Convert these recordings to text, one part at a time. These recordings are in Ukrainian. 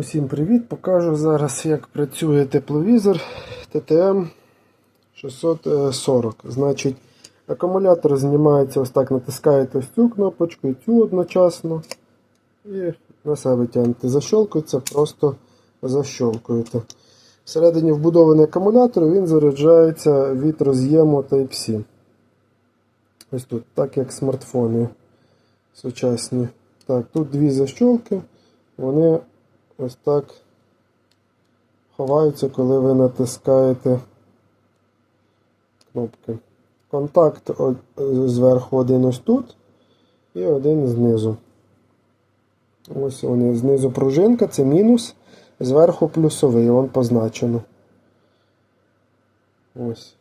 Усім привіт! Покажу зараз, як працює тепловізор TTM 640. Значить, акумулятор знімається ось так, натискаєте ось цю кнопочку і цю одночасно. І на себе тягнете. Защолкується, просто защолкуєте. Всередині вбудований акумулятор, він заряджається від роз'єму Type-C. Ось тут, так як смартфони сучасні. Так, тут дві защолки. Вони ось так ховаються, коли ви натискаєте кнопки. Контакт зверху один ось тут і один знизу. Ось вони знизу пружинка, це мінус, зверху плюсовий, вон позначено. Ось.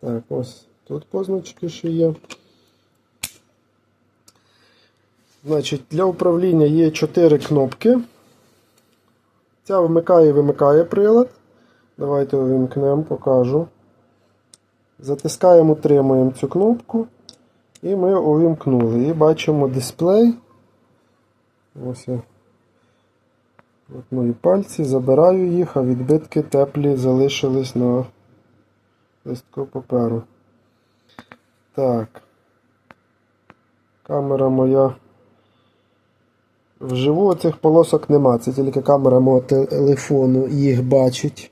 Так, ось тут позначки ще є. Значить, для управління є 4 кнопки. Ця вмикає і вимикає прилад. Давайте увімкнемо, покажу. Затискаємо, утримуємо цю кнопку. І ми увімкнули. І бачимо дисплей. Ось я. От мої пальці, забираю їх, а відбитки теплі залишились на листку паперу. Так. Камера моя. Вживу цих полосок нема, це тільки камера мого телефону їх бачить.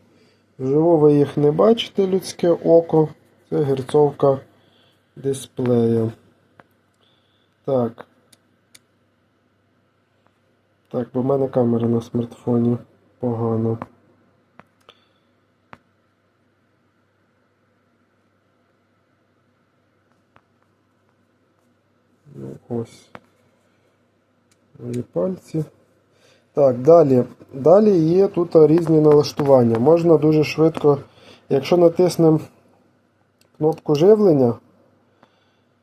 Вживу ви їх не бачите, людське око. Це герцовка дисплея. Так. Так, бо в мене камера на смартфоні погано. Ну, ось. Пальці. Так, далі. Далі є тут різні налаштування. Можна дуже швидко, якщо натиснемо кнопку живлення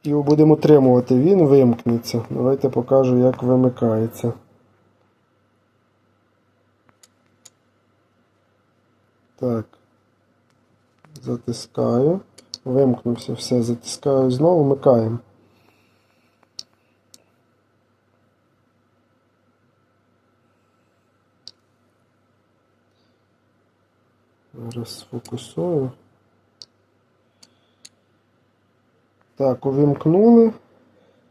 і будемо утримувати, він вимкнеться. Давайте покажу, як вимикається. Так. Затискаю. Вимкнувся, все, затискаю знову, вмикаємо. Зараз сфокусую. Так, увімкнули.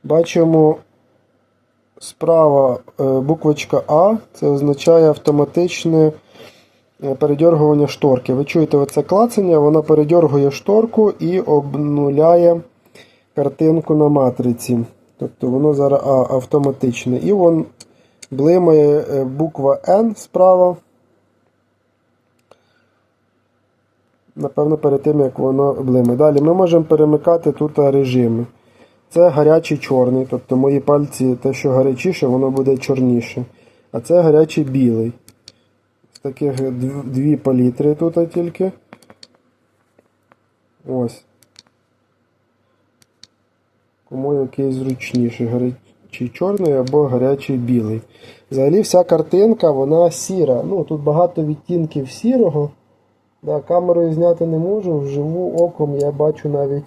Бачимо справа е, буквочка А. Це означає автоматичне е, передергування шторки. Ви чуєте оце клацання, вона передергує шторку і обнуляє картинку на матриці. Тобто воно зараз автоматичне. І вон блимає е, буква N справа. Напевно, перед тим, як воно блиме. Далі ми можемо перемикати тут режими. Це гарячий чорний, тобто мої пальці, те, що гарячіше, воно буде чорніше. А це гарячий білий. Таких дві палітри тут тільки. Ось. Кому який зручніший, гарячий чорний або гарячий білий. Взагалі вся картинка, вона сіра. Ну, тут багато відтінків сірого. Да, камерою зняти не можу, вживу оком я бачу навіть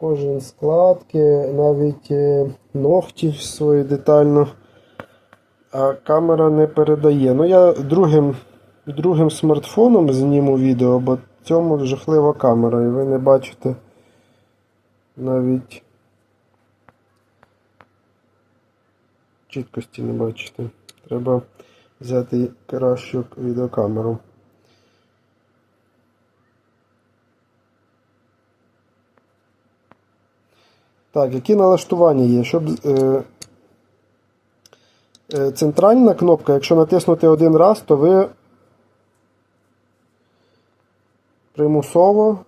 кожен складки, навіть е, ногті свої детально. А камера не передає. Ну я другим, другим смартфоном зніму відео, бо цьому жахлива камера, і ви не бачите навіть чіткості не бачите. Треба взяти кращу відеокамеру. Так, які налаштування є? Щоб е, е, центральна кнопка, якщо натиснути один раз, то ви примусово